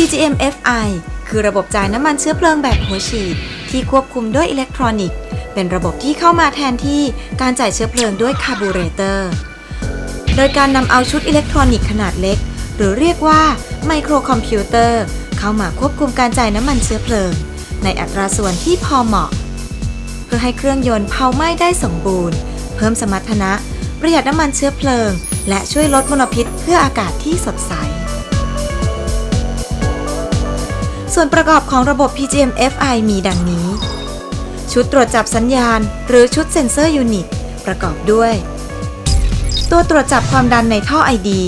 PGM-FI คือระบบจ่ายน้ำมันเชื้อเพลิงแบบหัวฉีด ที่ควบคุมด้วยอิเล็กทรอนิกส์ เป็นระบบที่เข้ามาแทนที่การจ่ายเชื้อเพลิงด้วยคาร์บูเรเตอร์ โดยการนำเอาชุดอิเล็กทรอนิกส์ขนาดเล็ก หรือเรียกว่าไมโครคอมพิวเตอร์เข้ามาควบคุมการจ่ายน้ำมันเชื้อเพลิง ในอัตราส่วนที่พอเหมาะ เพื่อให้เครื่องยนต์เผาไหม้ได้สมบูรณ์ เพิ่มสมรรถนะ ประหยัดน้ำมันเชื้อเพลิง และช่วยลดมลพิษเพื่ออากาศที่สดใส ส่วนประกอบของระบบ PGM-FI มีดังนี้ ชุดตรวจจับสัญญาณ หรือชุดเซ็นเซอร์ยูนิต ประกอบด้วย ตัวตรวจจับความดันในท่อไอดี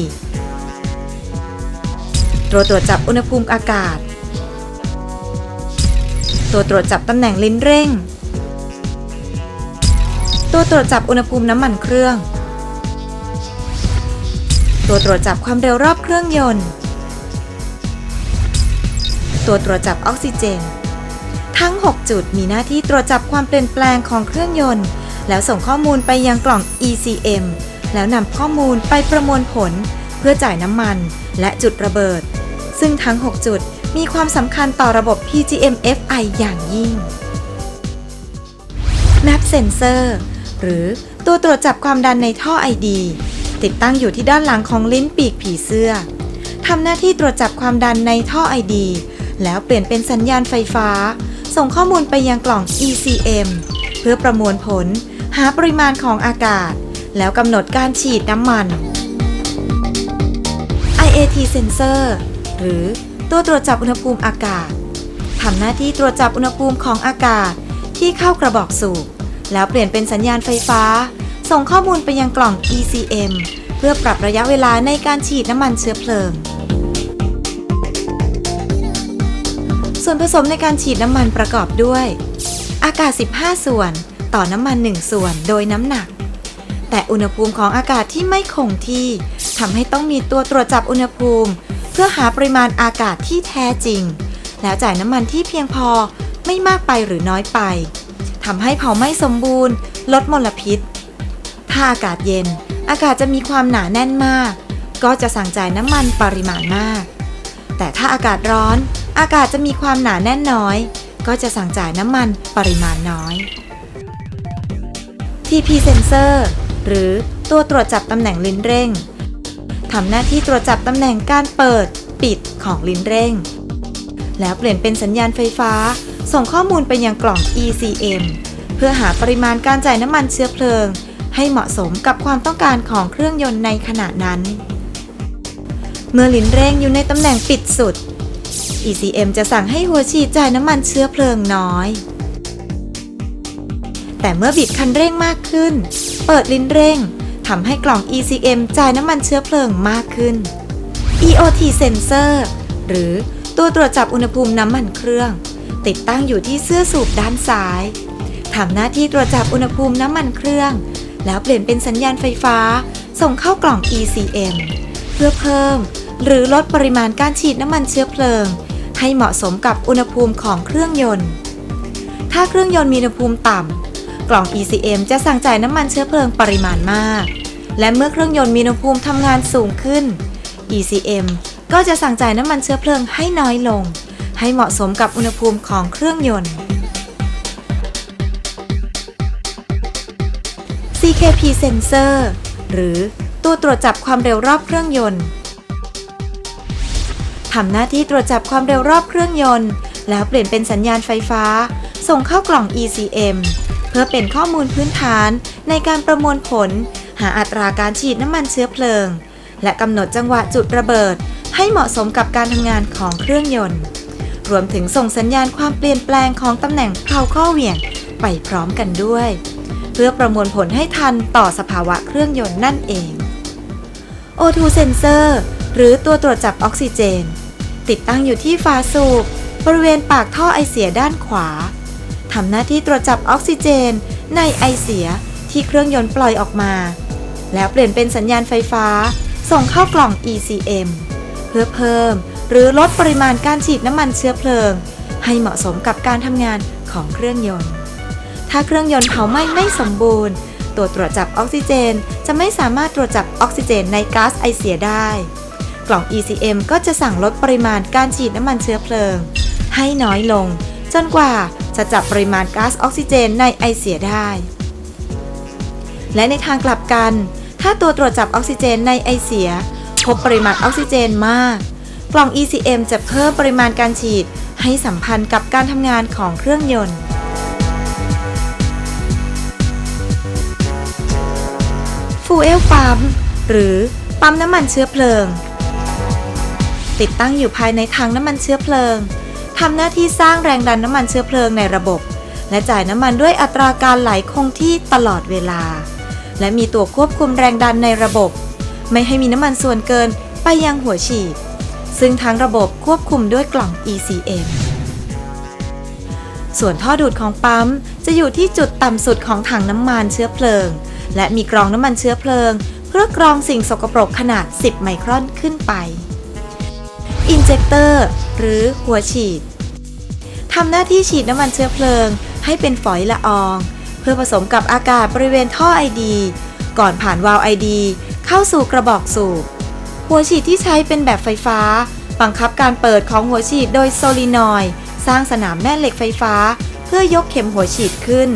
ตัวตรวจจับอุณหภูมิอากาศ ตัวตรวจจับตำแหน่งลิ้นเร่ง ตัวตรวจจับอุณหภูมิน้ำมันเครื่อง ตัวตรวจจับความเร็วรอบเครื่องยนต์ ตัวตรวจจับออกซิเจน ทั้ง 6 จุดมีหน้าที่ตรวจจับความเปลี่ยนแปลงของเครื่องยนต์ แล้วส่งข้อมูลไปยังกล่อง ECM แล้วนำข้อมูลไปประมวลผล เพื่อจ่ายน้ำมันและจุดระเบิด ซึ่งทั้ง 6 จุดมีความสำคัญต่อระบบ PGM-FI อย่างยิ่ง Map Sensor หรือตัวตรวจจับความดันในท่อ ID ติดตั้งอยู่ที่ด้านหลังของลิ้นปีกผีเสื้อทำหน้าที่ตรวจจับความดันในท่อ ID แล้วเปลี่ยนเป็นสัญญาณไฟฟ้า ส่งข้อมูลไปยังกล่อง ECM เพื่อประมวลผล หาปริมาณของอากาศ แล้วกำหนดการฉีดน้ำมัน IAT Sensor หรือตัวตรวจจับอุณหภูมิอากาศทำหน้าที่ตรวจจับอุณหภูมิของอากาศที่เข้ากระบอกสูบ แล้วเปลี่ยนเป็นสัญญาณไฟฟ้า ส่งข้อมูลไปยังกล่อง ECM เพื่อปรับระยะเวลาในการฉีดน้ำมันเชื้อเพลิง ส่วนผสมในการฉีดน้ำมันประกอบด้วย อากาศ 15 ส่วน ต่อน้ำมัน 1 ส่วนโดยน้ำหนัก แต่อุณหภูมิของอากาศที่ไม่คงที่ทำให้ต้องมีตัวตรวจจับอุณหภูมิ เพื่อหาปริมาณอากาศที่แท้จริง แล้วจ่ายน้ำมันที่เพียงพอไม่มากไปหรือน้อยไปทำให้เผาไหม้สมบูรณ์ ลดมลพิษ ถ้าอากาศเย็น อากาศจะมีความหนาแน่นมาก ก็จะสั่งจ่ายน้ำมันปริมาณมาก แต่ถ้าอากาศร้อน อากาศจะมีความหนาแน่นน้อย ก็จะสั่งจ่ายน้ำมันปริมาณน้อย TP Sensor หรือตัวตรวจจับตำแหน่งลิ้นเร่งทำหน้าที่ตรวจจับตำแหน่งการเปิดปิดของลิ้นเร่ง แล้วเปลี่ยนเป็นสัญญาณไฟฟ้า ส่งข้อมูลไปยังกล่อง ECM เพื่อหาปริมาณการจ่ายน้ำมันเชื้อเพลิง ให้เหมาะสมกับความต้องการของเครื่องยนต์ในขณะนั้น เมื่อลิ้นเร่งอยู่ในตำแหน่งปิดสุด ECM จะสั่งให้หัวฉีดจ่ายน้ำมันเชื้อเพลิงน้อย แต่เมื่อบิดคันเร่งมากขึ้น เปิดลิ้นเร่งทำให้กล่อง ECM จ่ายน้ำมันเชื้อเพลิงมากขึ้น EOT Sensor หรือตัวตรวจจับอุณหภูมิน้ำมันเครื่อง ติดตั้งอยู่ที่เสื้อสูบด้านซ้ายทำหน้าที่ตรวจจับอุณหภูมิน้ำมันเครื่อง แล้วเปลี่ยนเป็นสัญญาณไฟฟ้า ส่งเข้ากล่อง ECM เพื่อเพิ่ม หรือลดปริมาณการฉีดน้ำมันเชื้อเพลิง ให้เหมาะสมกับอุณหภูมิของเครื่องยนต์ ถ้าเครื่องยนต์มีอุณหภูมิต่ำ กล่อง ECM จะสั่งจ่ายน้ำมันเชื้อเพลิงปริมาณมาก และเมื่อเครื่องยนต์มีอุณหภูมิทำงานสูงขึ้น ECM ก็จะสั่งจ่ายน้ำมันเชื้อเพลิงให้น้อยลง ให้เหมาะสมกับอุณหภูมิของเครื่องยนต์ CKP Sensor หรือตัวตรวจจับความเร็วรอบเครื่องยนต์ ทำหน้าที่ตรวจจับความเร็วรอบเครื่องยนต์ แล้วเปลี่ยนเป็นสัญญาณไฟฟ้า ส่งเข้ากล่อง ECM เพื่อเป็นข้อมูลพื้นฐานในการประมวลผล หาอัตราการฉีดน้ำมันเชื้อเพลิง และกำหนดจังหวะจุดระเบิด ให้เหมาะสมกับการทำงานของเครื่องยนต์ รวมถึงส่งสัญญาณความเปลี่ยนแปลงของตำแหน่งเพลาข้อเหวี่ยงไปพร้อมกันด้วย เพื่อประมวลผลให้ทันต่อสภาวะเครื่องยนต์นั่นเอง O2 Sensor หรือตัวตรวจจับออกซิเจน ติดตั้งอยู่ที่ฝาสูบบริเวณปากท่อไอเสียด้านขวาทำหน้าที่ตรวจจับออกซิเจน ในไอเสียที่เครื่องยนต์ปล่อยออกมา แล้วเปลี่ยนเป็นสัญญาณไฟฟ้า ส่งเข้ากล่อง ECM เพื่อเพิ่มหรือลดปริมาณการฉีดน้ำมันเชื้อเพลิง ให้เหมาะสมกับการทำงานของเครื่องยนต์ ถ้าเครื่องยนต์เผาไหม้ไม่สมบูรณ์ ตัวตรวจจับออกซิเจน จะไม่สามารถตรวจจับออกซิเจนในก๊าซไอเสียได้ กล่อง ECM ก็จะสั่งลดปริมาณการฉีดน้ำมันเชื้อเพลิง ให้น้อยลง จนกว่าจะจับปริมาณก๊าซออกซิเจนในไอเสียได้ และในทางกลับกัน ถ้าตัวตรวจจับออกซิเจนในไอเสีย พบปริมาณออกซิเจนมาก กล่อง ECM จะเพิ่มปริมาณการฉีดให้สัมพันธ์กับการทำงานของเครื่องยนต์ฟูเอลปั๊มหรือปั๊มน้ำมันเชื้อเพลิง ติดตั้งอยู่ภายในถังน้ำมันเชื้อเพลิงทำหน้าที่สร้างแรงดันน้ำมันเชื้อเพลิงในระบบ และจ่ายน้ำมันด้วยอัตราการไหลคงที่ตลอดเวลา และมีตัวควบคุมแรงดันในระบบ ไม่ให้มีน้ำมันส่วนเกินไปยังหัวฉีด ซึ่งทั้งระบบควบคุมด้วยกล่อง ECM ส่วนท่อดูดของปั๊มจะอยู่ที่จุดต่ำสุดของถังน้ำมันเชื้อเพลิง และมีกรองน้ำมันเชื้อเพลิง เพื่อกรองสิ่งสกปรกขนาด 10 ไมครอนขึ้นไป อินเจคเตอร์หรือหัวฉีดทำหน้าที่ฉีดน้ำมันเชื้อเพลิง ให้เป็นฝอยละออง เพื่อผสมกับอากาศบริเวณท่อไอดีก่อนผ่านวาล์วไอดีเข้าสู่กระบอกสูบ หัวฉีดที่ใช้เป็นแบบไฟฟ้า บังคับการเปิดของหัวฉีดโดยโซลีนอยสร้างสนามแม่เหล็กไฟฟ้า เพื่อยกเข็มหัวฉีดขึ้น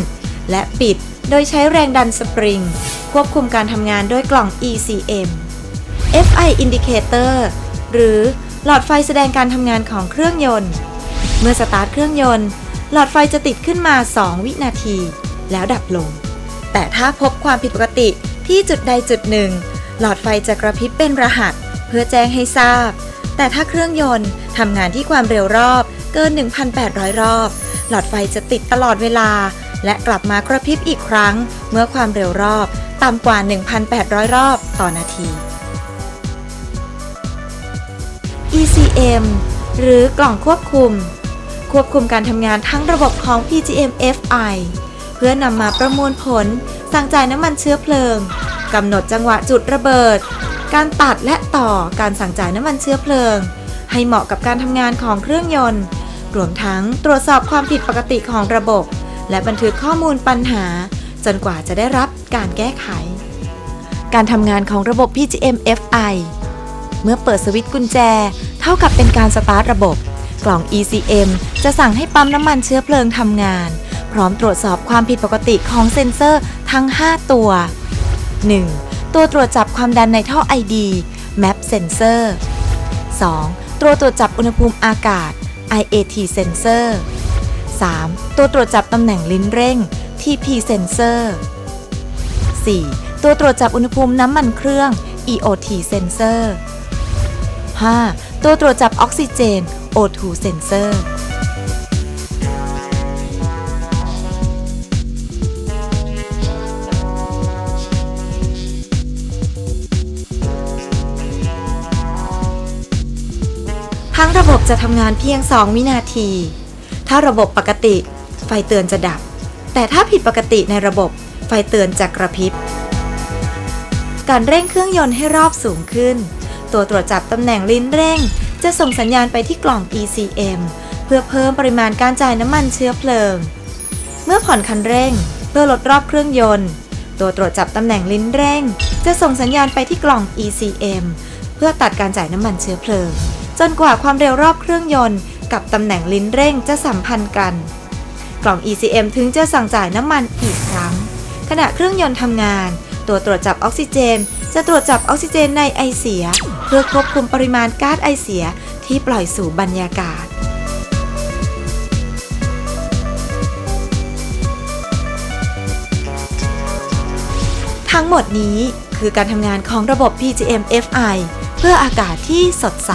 และปิดโดยใช้แรงดันสปริง ควบคุมการทำงานด้วยกล่อง ECM FI Indicator หรือ หลอดไฟแสดงการทำงานของเครื่องยนต์ เมื่อสตาร์ทเครื่องยนต์ หลอดไฟจะติดขึ้นมา 2 วินาที แล้วดับลง แต่ถ้าพบความผิดปกติที่จุดใดจุดหนึ่ง หลอดไฟจะกระพริบเป็นรหัส เพื่อแจ้งให้ทราบ แต่ถ้าเครื่องยนต์ทำงานที่ความเร็วรอบเกิน 1,800 รอบ หลอดไฟจะติดตลอดเวลา และกลับมากระพริบอีกครั้ง เมื่อความเร็วรอบต่ำกว่า 1,800 รอบต่อนาที ECM หรือกล่องควบคุม ควบคุมการทำงานทั้งระบบของ PGM FI เพื่อนำมาประมวลผล สั่งจ่ายน้ำมันเชื้อเพลิงกำหนดจังหวะจุดระเบิด การตัดและต่อการสั่งจ่ายน้ำมันเชื้อเพลิง ให้เหมาะกับการทำงานของเครื่องยนต์ รวมทั้งตรวจสอบความผิดปกติของระบบ และบันทึกข้อมูลปัญหา จนกว่าจะได้รับการแก้ไข การทำงานของระบบ PGM FI เมื่อเปิดสวิตช์กุญแจ เท่ากับเป็นการสตาร์ทระบบ กล่อง ECM จะสั่งให้ปั๊มน้ำมันเชื้อเพลิงทำงาน พร้อมตรวจสอบความผิดปกติของเซ็นเซอร์ทั้ง 5 ตัว 1. ตัวตรวจจับความดันในท่อ ID MAP Sensor 2. ตัวตรวจจับอุณหภูมิอากาศ IAT Sensor 3. ตัวตรวจจับตำแหน่งลิ้นเร่ง TP Sensor 4. ตัวตรวจจับอุณหภูมิน้ำมันเครื่อง EOT Sensor 5. ตัวตรวจจับออกซิเจน O2 Sensor ทั้งระบบจะทำงานเพียง 2 วินาที ถ้าระบบปกติ ไฟเตือนจะดับ แต่ถ้าผิดปกติในระบบไฟเตือนจะกระพริบ การเร่งเครื่องยนต์ให้รอบสูงขึ้น ตัวตรวจจับตำแหน่งลิ้นเร่ง จะส่งสัญญาณไปที่กล่อง ECM เพื่อเพิ่มปริมาณการจ่ายน้ำมันเชื้อเพลิง เมื่อผ่อนคันเร่ง เพื่อลดรอบเครื่องยนต์ ตัวตรวจจับตำแหน่งลิ้นเร่ง จะส่งสัญญาณไปที่กล่อง ECM เพื่อตัดการจ่ายน้ำมันเชื้อเพลิง จนกว่าความเร็วรอบเครื่องยนต์ กับตำแหน่งลิ้นเร่งจะสัมพันธ์กัน กล่อง ECM ถึงจะสั่งจ่ายน้ำมันอีกครั้ง ขณะเครื่องยนต์ทำงาน ตัวตรวจจับออกซิเจน จะตรวจจับออกซิเจนในไอเสีย พื่อควบคุมปริมาณก๊าซไอเสียที่ปล่อยสู่บรรยากาศ ทั้งหมดนี้คือการทำงานของระบบ PGM FI เพื่ออากาศที่สดใส